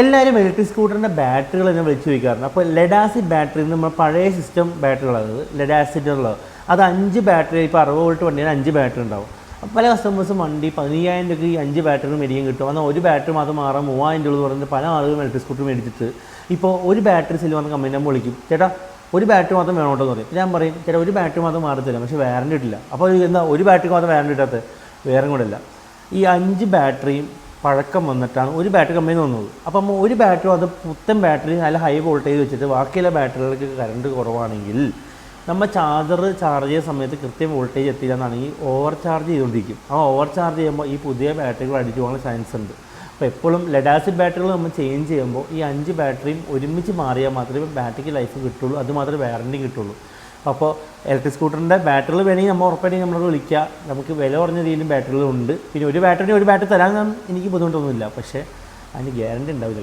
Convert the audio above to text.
എല്ലാവരും ഇലക്ട്രിക് സ്കൂട്ടറിന്റെ ബാറ്ററികൾ എന്നെ വിളിച്ച് ചോദിക്കാറുണ്ട്. അപ്പോൾ ലെഡാസി ബാറ്ററി നമ്മൾ പഴയ സിസ്റ്റം ബാറ്ററികളാണ് ലെഡാസിറ്റുള്ളത് അത്. അഞ്ച് ബാറ്ററി ഇപ്പോൾ അറുപത് വോൾട്ട് വണ്ടിയിൽ അഞ്ച് ബാറ്ററി ഉണ്ടാവും. പല കസ്റ്റമേഴ്സും വണ്ടി പതിനയ്യായിരം രൂപയ്ക്ക് ഈ അഞ്ച് ബാറ്ററി മേടിക്കാൻ കിട്ടും. എന്നാൽ ഒരു ബാറ്ററി മാത്രം മാറാൻ മൂവായിരം രൂപ പറഞ്ഞിട്ട് പല ആളുകളും ഇലക്ട്രിക് സ്കൂട്ടർ മേടിച്ചിട്ട് ഇപ്പോൾ ഒരു ബാറ്ററി സെല്ല് വന്ന കമ്പനി നമ്മൾ വിളിക്കും. ചേട്ടാ ഒരു ബാറ്ററി മാത്രം വേണോട്ടോ എന്ന് പറയും. ഞാൻ പറയും ചേട്ടാ ഒരു ബാറ്ററി മാത്രം മാറത്തില്ല പക്ഷേ വാറണ്ടി കിട്ടില്ല അപ്പോൾ എന്താ ഒരു ബാറ്ററി മാത്രം വാറണ്ടി ഇട്ടാത്ത വേറെ കൂടെ ഈ അഞ്ച് ബാറ്ററിയും പഴക്കം വന്നിട്ടാണ്. ഒരു ബാറ്ററി കമ്പനി തോന്നുന്നത് അപ്പം ഒരു ബാറ്ററി അത് പുത്തൻ ബാറ്ററി നല്ല ഹൈ വോൾട്ടേജ് വെച്ചിട്ട് ബാക്കിയുള്ള ബാറ്ററികൾക്ക് കറണ്ട് കുറവാണെങ്കിൽ നമ്മൾ ചാർജർ ചാർജ് ചെയ്യുന്ന സമയത്ത് കൃത്യം വോൾട്ടേജ് എത്തിയില്ല എന്നാണെങ്കിൽ ഓവർ ചാർജ് ചെയ്തുകൊണ്ടിരിക്കും. ആ ഓവർ ചാർജ് ചെയ്യുമ്പോൾ ഈ പുതിയ ബാറ്ററികൾ അടിച്ചു പോകാനുള്ള ചാൻസ് ഉണ്ട്. അപ്പോൾ എപ്പോഴും ലെഡാസിഡ് ബാറ്ററികൾ നമ്മൾ ചേഞ്ച് ചെയ്യുമ്പോൾ ഈ അഞ്ച് ബാറ്ററിയും ഒരുമിച്ച് മാറിയാൽ മാത്രമേ ബാറ്ററിക്ക് ലൈഫ് കിട്ടുള്ളൂ. അത് മാത്രമേ വാറണ്ടി കിട്ടുള്ളൂ. അപ്പോൾ ഇലക്ട്രിക് സ്കൂട്ടറിന്റെ ബാറ്ററികൾ വേണമെങ്കിൽ നമ്മൾ ഉറപ്പായിട്ടും നമ്മളോട് വിളിക്കുക നമുക്ക് വില കുറഞ്ഞ രീതിയിലും ബാറ്ററികളുണ്ട് പിന്നെ ഒരു ബാറ്ററി ഒരു ബാറ്ററി തരാൻ എനിക്ക് ബുദ്ധിമുട്ടൊന്നുമില്ല. പക്ഷേ അതിന് ഗ്യാരണ്ടി ഉണ്ടാവില്ല.